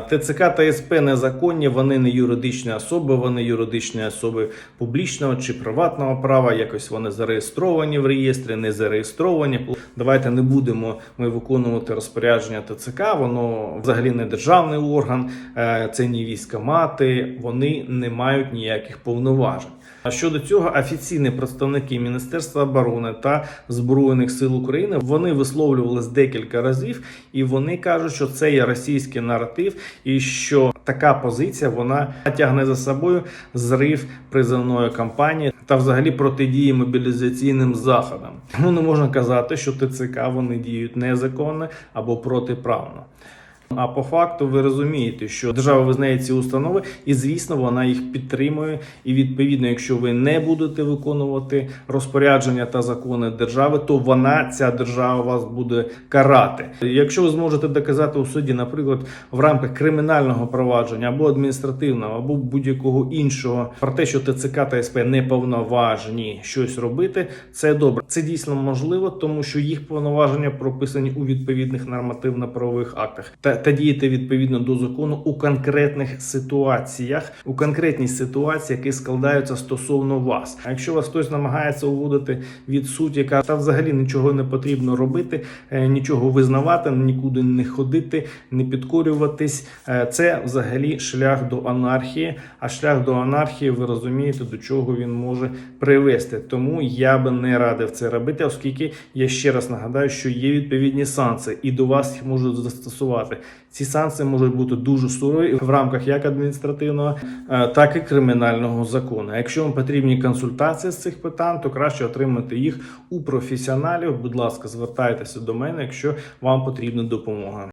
ТЦК та СП незаконні, вони не юридичні особи, вони юридичні особи публічного чи приватного права. Якось вони зареєстровані в реєстрі, не зареєстровані. Давайте не будемо ми виконувати розпорядження ТЦК. Воно взагалі не державний орган, е, це не військомати, вони не мають ніяких повноважень. А щодо цього, офіційні представники Міністерства оборони та Збройних сил України вони висловлювалися декілька разів, і вони кажуть, що це є російський наратив, і що така позиція вона тягне за собою зрив призовної кампанії та взагалі протидії мобілізаційним заходам. Ну не можна казати, що ТЦК вони діють незаконно або протиправно. А по факту ви розумієте, що держава визнає ці установи, і звісно, вона їх підтримує. І відповідно, якщо ви не будете виконувати розпорядження та закони держави, то вона ця держава вас буде карати. Якщо ви зможете доказати у суді, наприклад, в рамках кримінального провадження або адміністративного, або будь-якого іншого, про те, що ТЦК та СП не повноважені щось робити, це добре. Це дійсно можливо, тому що їх повноваження прописані у відповідних нормативно-правових актах та, та діяти відповідно до закону у конкретних ситуаціях, у конкретній ситуації, які складаються стосовно вас. А якщо вас хтось намагається уводити від суті, яка та взагалі нічого не потрібно робити, е, нічого визнавати, нікуди не ходити, не підкорюватись, е, це взагалі шлях до анархії. А шлях до анархії, ви розумієте, до чого він може привести. Тому я би не радив це робити, оскільки я ще раз нагадаю, що є відповідні санкції, і до вас їх можуть застосувати. Ці санкції можуть бути дуже сурові в рамках як адміністративного, е, так і кримінального закону. Якщо вам потрібні консультації з цих питань, то краще отримати їх у професіоналів. Будь ласка, звертайтеся до мене, якщо вам потрібна допомога.